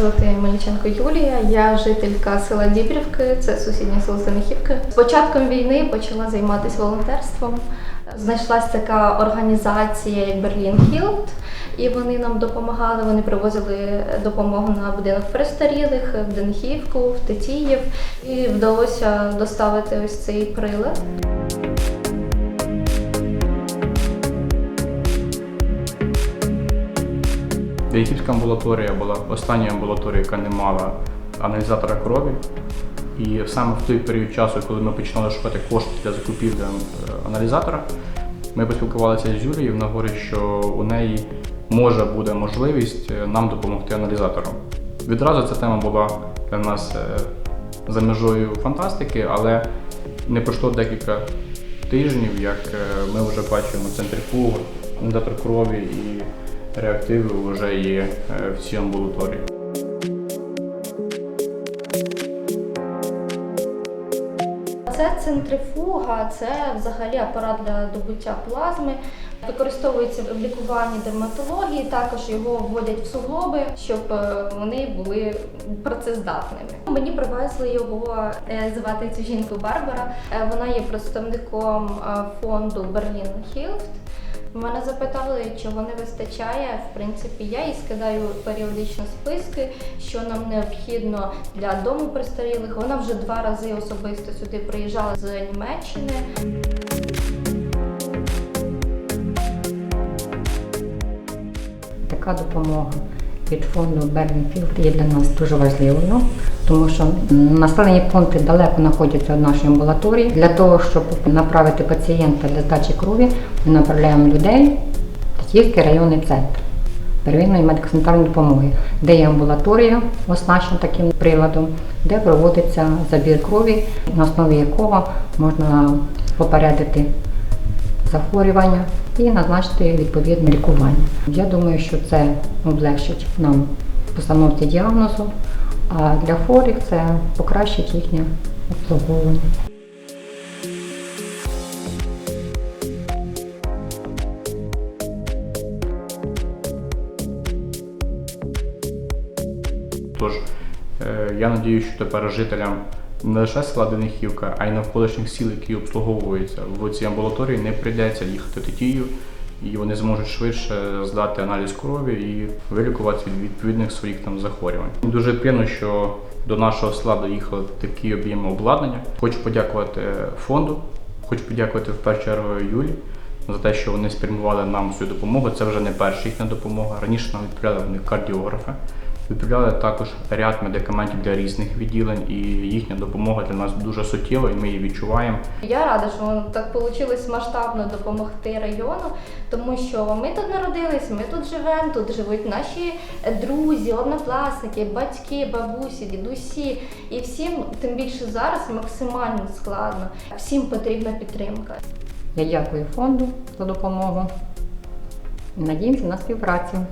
звати Мельниченко Юлія. Я жителька села Дібрівки, це сусіднє село Станихівки. З початком війни почала займатися волонтерством. Знайшлася така організація, як Берлін Хілд, і вони нам допомагали. Вони привозили допомогу на будинок престарілих в Денихівку, в Тетіїв. І вдалося доставити ось цей прилад. Деяківська амбулаторія була останньою амбулаторією, яка не мала аналізатора крові. І саме в той період часу, коли ми починали шукати кошти для закупівлі е, аналізатора, ми поспілкувалися з Юлією. Вона говорить, що у неї може буде можливість е, нам допомогти аналізатором. Відразу ця тема була для нас е, за межою фантастики, але не пройшло декілька тижнів, як ми вже бачимо центрифугу, аналізатор крові і реактиви вже є е, в цій амбулаторії. Це центрифуга, це взагалі апарат для добуття плазми. Використовується в лікуванні дерматології, також його вводять в суглоби, щоб е, вони були працездатними. Мені привезли його е, звати цю жінку Барбара. Вона є представником фонду Берлін Хілфт. Мене запитали, чого не вистачає. В принципі, я їй скидаю періодично списки, що нам необхідно для дому престарілих. Вона вже два рази особисто сюди приїжджала з Німеччини. Така допомога від фонду Бернфілд є для нас дуже важливою, тому що населені пункти далеко знаходяться від нашої амбулаторії. Для того, щоб направити пацієнта для здачі крові, ми направляємо людей в Тетіївський районний центр первинної медико-санітарної допомоги, де є амбулаторія, оснащена таким приладом, де проводиться забір крові, на основі якого можна попередити захворювання і назначити відповідне лікування. Я думаю, що це облегшить нам постановці діагнозу, а для хворих це покращить їхнє обслуговування. Тож е, я надію, що тепер жителям не лише села Денихівка, а й навколишніх сіл, які обслуговуються в цій амбулаторії, не прийдеться їхати тетію, і вони зможуть швидше здати аналіз крові і вилікуватися від відповідних своїх там захворювань. Дуже приємно, що до нашого села доїхали такі об'єми обладнання. Хочу подякувати фонду, хочу подякувати в першу чергу Юлі за те, що вони спрямували нам цю допомогу. Це вже не перша їхня допомога. Раніше нам відправляли вони кардіографи. Відправляли також ряд медикаментів для різних відділень, і їхня допомога для нас дуже суттєва, і ми її відчуваємо. Я рада, що так вийшло масштабно допомогти району, тому що ми тут народились, ми тут живемо, тут живуть наші друзі, однокласники, батьки, бабусі, дідусі. І всім, тим більше зараз, максимально складно. Всім потрібна підтримка. Я дякую фонду за допомогу надіємося на співпрацю.